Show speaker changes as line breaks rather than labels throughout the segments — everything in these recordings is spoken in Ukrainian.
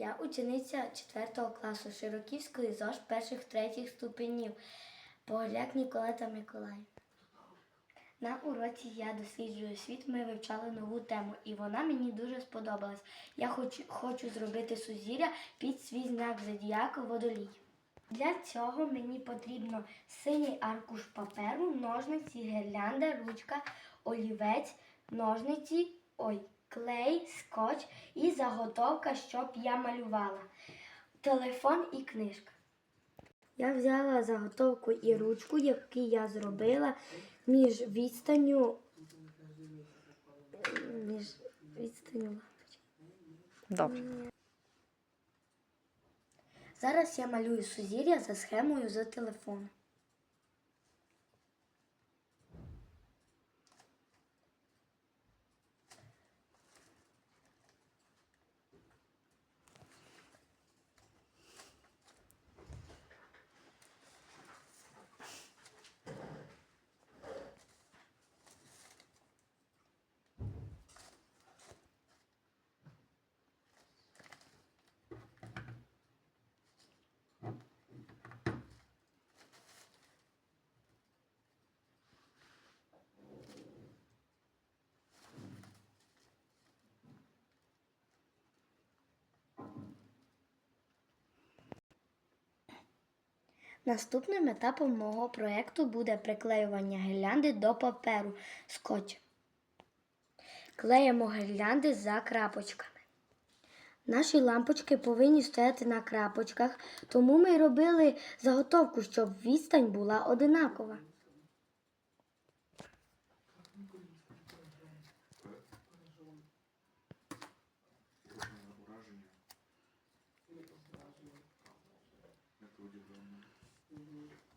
Я учениця 4 класу Широківської ЗОЖ перших третіх ступенів. Погляк Ніколета Миколаїв. На уроці я досліджую світ. Ми вивчали нову тему, і вона мені дуже сподобалась. Я хочу, хочу зробити сузір'я під свій знак зодіака водолій. Для цього мені потрібно синій аркуш паперу, ножниці, гірлянда, ручка, олівець, ножниці, ой, клей, скотч і заготовка, щоб я малювала. Телефон і книжка. Я взяла заготовку і ручку, яку я зробила між відстанню. Між відстанню лампочки.
Добре.
Зараз я малюю сузір'я за схемою з телефону. Наступним етапом мого проєкту буде приклеювання гірлянди до паперу скотчем. Клеїмо гірлянди за крапочками. Наші лампочки повинні стояти на крапочках, тому ми робили заготовку, щоб відстань була одинакова. Mm-hmm.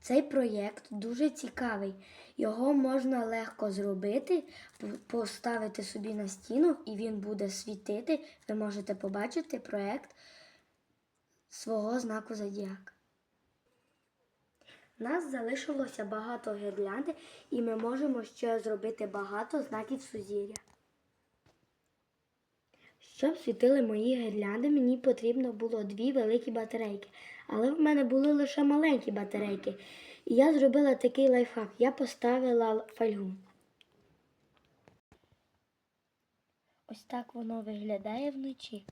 Цей проєкт дуже цікавий. Його можна легко зробити, поставити собі на стіну, і він буде світити. Ви можете побачити проєкт свого знаку зодіака. Нас залишилося багато гірлянди, і ми можемо ще зробити багато знаків сузір'я. Щоб світили мої гірлянди, мені потрібно було дві великі батарейки. Але в мене були лише маленькі батарейки. І я зробила такий лайфхак. Я поставила фольгу. Ось так воно виглядає вночі.